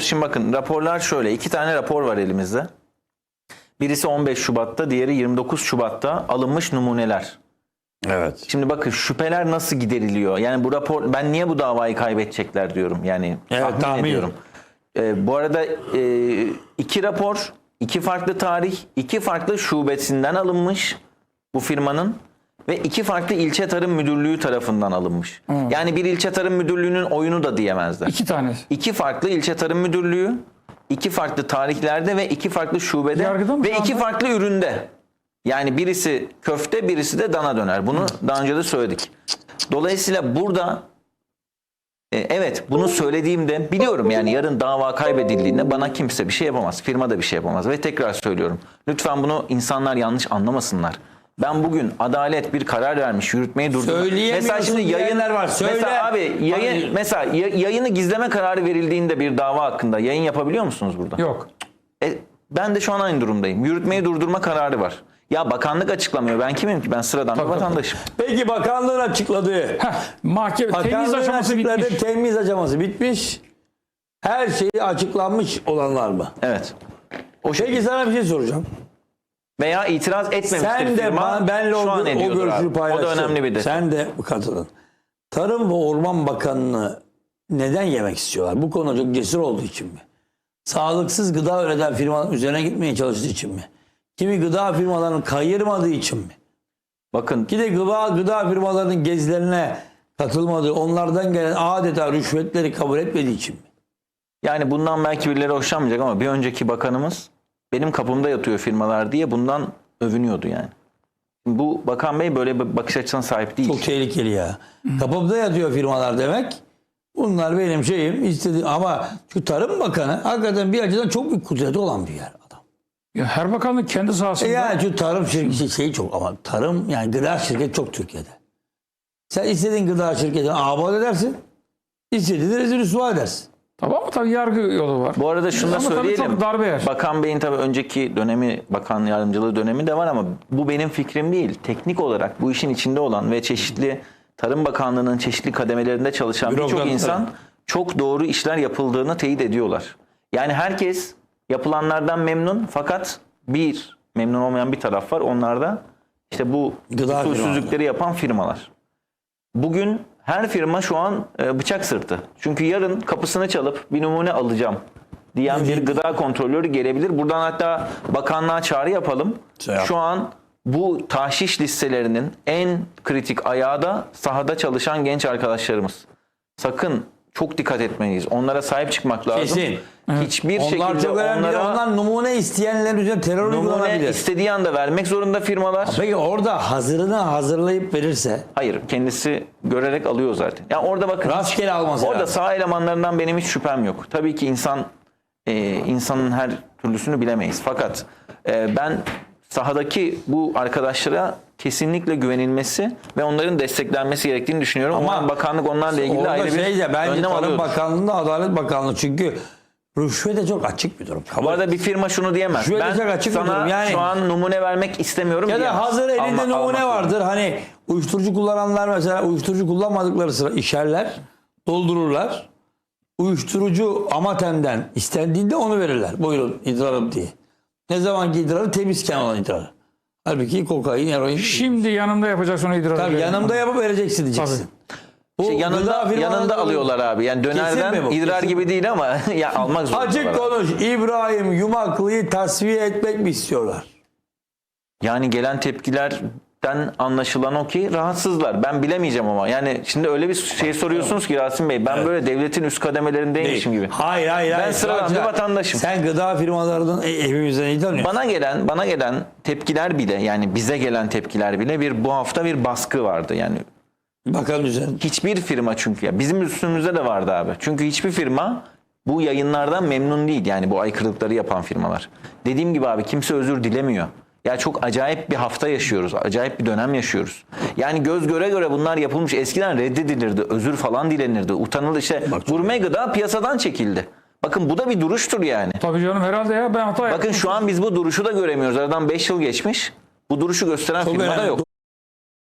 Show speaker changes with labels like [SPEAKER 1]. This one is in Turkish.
[SPEAKER 1] Şimdi bakın raporlar şöyle. iki tane rapor var elimizde. Birisi 15 Şubat'ta, diğeri 29 Şubat'ta alınmış numuneler.
[SPEAKER 2] Evet.
[SPEAKER 1] Şimdi bakın şüpheler nasıl gideriliyor? Yani bu rapor ben niye bu davayı kaybedecekler diyorum. Yani
[SPEAKER 2] Evet,
[SPEAKER 1] tahmin,
[SPEAKER 2] tahmin.
[SPEAKER 1] ediyorum. Ee, bu arada e, iki rapor, iki farklı tarih, iki farklı şubesinden alınmış bu firmanın ve iki farklı ilçe tarım müdürlüğü tarafından alınmış. Yani bir ilçe tarım müdürlüğünün oyunu da diyemezler.
[SPEAKER 3] İki tanesi.
[SPEAKER 1] İki farklı ilçe tarım müdürlüğü, iki farklı tarihlerde ve iki farklı şubede
[SPEAKER 3] Yargıda
[SPEAKER 1] ve iki farklı üründe. Yani birisi köfte, birisi de dana döner. Bunu daha önce de söyledik. Dolayısıyla burada e, evet bunu söylediğimde biliyorum yani yarın dava kaybedildiğinde bana kimse bir şey yapamaz. Firma da bir şey yapamaz ve tekrar söylüyorum. Lütfen bunu insanlar yanlış anlamasınlar. Ben bugün adalet bir karar vermiş, yürütmeyi durdurmuş. Mesela şimdi yayın
[SPEAKER 2] diyenler var. Söyle.
[SPEAKER 1] Mesela abi yayın
[SPEAKER 2] Hayır.
[SPEAKER 1] mesela ya- yayını gizleme kararı verildiğinde bir dava hakkında yayın yapabiliyor musunuz burada?
[SPEAKER 3] Yok.
[SPEAKER 1] E, ben de şu an aynı durumdayım. Yürütmeyi durdurma kararı var. Ya bakanlık açıklamıyor. Ben kimim ki? Ben sıradan bir
[SPEAKER 3] tabii.
[SPEAKER 1] vatandaşım.
[SPEAKER 2] Peki bakanlığın açıkladığı.
[SPEAKER 3] Heh, mahkeme temiz aşaması bitmiş.
[SPEAKER 2] temiz aşaması bitmiş. Her şeyi açıklanmış olanlar mı?
[SPEAKER 1] Evet. O
[SPEAKER 2] Peki sana bir şey soracağım.
[SPEAKER 1] Veya itiraz etmemiştir
[SPEAKER 2] Sen de
[SPEAKER 1] firma.
[SPEAKER 2] benle o, o görüşünü
[SPEAKER 1] abi. O
[SPEAKER 2] paylaştın.
[SPEAKER 1] da önemli bir detay.
[SPEAKER 2] Sen de katılın. Tarım ve Orman Bakanı'nı neden yemek istiyorlar? Bu konu çok cesur olduğu için mi? Sağlıksız gıda üreten firmanın üzerine gitmeye çalıştığı için mi? Kimi gıda firmalarını kayırmadığı için mi?
[SPEAKER 1] Bakın
[SPEAKER 2] Ki de gıda, gıda firmalarının gezilerine katılmadığı, onlardan gelen adeta rüşvetleri kabul etmediği için mi?
[SPEAKER 1] yani bundan belki birileri hoşlanmayacak ama bir önceki bakanımız benim kapımda yatıyor firmalar diye bundan övünüyordu yani. Bu bakan bey böyle bir bakış açısına sahip değil.
[SPEAKER 2] Çok tehlikeli ya. Kapımda yatıyor firmalar demek. Bunlar benim şeyim istediğim ama şu Tarım Bakanı hakikaten bir açıdan çok büyük kudreti olan bir yer adam.
[SPEAKER 3] Ya her bakanlık kendi
[SPEAKER 2] E
[SPEAKER 3] sahasında.
[SPEAKER 2] yani şu tarım şirketi şey çok ama tarım yani gıda şirketi çok Türkiye'de. Sen istediğin gıda şirketine abat edersin. istediğini rezil rüsva edersin.
[SPEAKER 3] Tamam mı? Tabii yargı yolu var.
[SPEAKER 1] Bu arada şunu da
[SPEAKER 3] Ama tabii
[SPEAKER 1] söyleyelim.
[SPEAKER 3] çok darbe yer.
[SPEAKER 1] Bakan Bey'in tabii önceki dönemi, bakan yardımcılığı dönemi de var ama bu benim fikrim değil. Teknik olarak bu işin içinde olan ve çeşitli Tarım Bakanlığı'nın çeşitli kademelerinde çalışan birçok insan çok doğru işler yapıldığını teyit ediyorlar. Yani herkes yapılanlardan memnun fakat bir memnun olmayan bir taraf var. Onlar da işte bu
[SPEAKER 2] Gıda
[SPEAKER 1] usulsüzlükleri yapan firmalar. Bugün her firma şu an e, bıçak sırtı. Çünkü yarın kapısını çalıp bir numune alacağım diyen bir gıda kontrolörü gelebilir. Buradan hatta bakanlığa çağrı yapalım.
[SPEAKER 2] Şey yap.
[SPEAKER 1] Şu an bu tahşiş listelerinin en kritik ayağı da sahada çalışan genç arkadaşlarımız. Sakın çok dikkat etmeliyiz. Onlara sahip çıkmak lazım.
[SPEAKER 2] Kesin.
[SPEAKER 1] Hiçbir
[SPEAKER 2] Onlar
[SPEAKER 1] şekilde
[SPEAKER 2] çok önemli.
[SPEAKER 1] onlara
[SPEAKER 2] Onlar numune isteyenler üzerine terör
[SPEAKER 1] numune istediği anda vermek zorunda firmalar.
[SPEAKER 2] Peki orada hazırını hazırlayıp verirse
[SPEAKER 1] Hayır, kendisi görerek alıyor zaten. Ya orada bakın.
[SPEAKER 2] rastgele alması
[SPEAKER 1] Orada
[SPEAKER 2] lazım.
[SPEAKER 1] sağ elemanlarından benim hiç şüphem yok. Tabii ki insan e, insanın her türlüsünü bilemeyiz. Fakat e, ben sahadaki bu arkadaşlara kesinlikle güvenilmesi ve onların desteklenmesi gerektiğini düşünüyorum.
[SPEAKER 2] Ama
[SPEAKER 1] Ama bakanlık onlarla ilgili ayrı bir
[SPEAKER 2] şey de bence
[SPEAKER 1] önlem
[SPEAKER 2] Tarım
[SPEAKER 1] alıyordur.
[SPEAKER 2] Bakanlığı'nda Adalet Bakanlığı çünkü rüşvete çok açık bir durum.
[SPEAKER 1] Bu arada bir firma şunu diyemez.
[SPEAKER 2] Şöyle
[SPEAKER 1] Ben
[SPEAKER 2] çok açık bir
[SPEAKER 1] sana
[SPEAKER 2] durum. Yani-
[SPEAKER 1] şu an numune vermek istemiyorum
[SPEAKER 2] Ya da
[SPEAKER 1] diyemez.
[SPEAKER 2] hazır elinde
[SPEAKER 1] Alma-
[SPEAKER 2] numune vardır. Hani uyuşturucu kullananlar mesela uyuşturucu kullanmadıkları sıra işerler, doldururlar. Uyuşturucu amatenden istendiğinde onu verirler. Buyurun idrarım diye. Ne zamanki idrarı temizken olan idrarı. Halbuki kokain, eroin.
[SPEAKER 3] Şimdi yanımda yapacaksın o idrar.
[SPEAKER 2] Tabii yanımda yapıp vereceksin diyeceksin. Bu
[SPEAKER 1] İşte yanında yanında alıyorlar abi. Yani dönerden
[SPEAKER 2] bu?
[SPEAKER 1] idrar
[SPEAKER 2] Kesin.
[SPEAKER 1] gibi değil ama ya almak zorundalar.
[SPEAKER 2] Açık konuş. İbrahim Yumaklı'yı tasfiye etmek mi istiyorlar?
[SPEAKER 1] Yani gelen tepkilerden anlaşılan o ki rahatsızlar. Ben bilemeyeceğim ama. Yani şimdi öyle bir şey soruyorsunuz ki Rasim Bey. Ben böyle devletin üst kademelerindeymişim gibi.
[SPEAKER 2] Hayır hayır. hayır.
[SPEAKER 1] sıradan bir
[SPEAKER 2] Sadece-
[SPEAKER 1] vatandaşım.
[SPEAKER 2] Sen gıda firmalarının e, evimizden iyi tanıyorsun.
[SPEAKER 1] Bana gelen bana gelen tepkiler bile yani bize gelen tepkiler bile bir bu hafta bir baskı vardı. Yani
[SPEAKER 2] Bakalım üzerine.
[SPEAKER 1] hiçbir firma çünkü ya bizim üstümüzde de vardı abi. Çünkü hiçbir firma bu yayınlardan memnun değil. Yani bu aykırılıkları yapan firmalar. Dediğim gibi abi kimse özür dilemiyor. Ya çok acayip bir hafta yaşıyoruz. Acayip bir dönem yaşıyoruz. Yani göz göre göre bunlar yapılmış. Eskiden reddedilirdi. Özür falan dilenirdi. Utanıldı. İşte gurme gıda piyasadan çekildi. Bakın bu da bir duruştur yani.
[SPEAKER 3] Tabii canım herhalde ya ben hata yaptım.
[SPEAKER 1] Bakın şu an biz bu duruşu da göremiyoruz. Aradan 5 yıl geçmiş. Bu duruşu gösteren
[SPEAKER 2] Çok
[SPEAKER 1] firma da
[SPEAKER 2] önemli.
[SPEAKER 1] yok.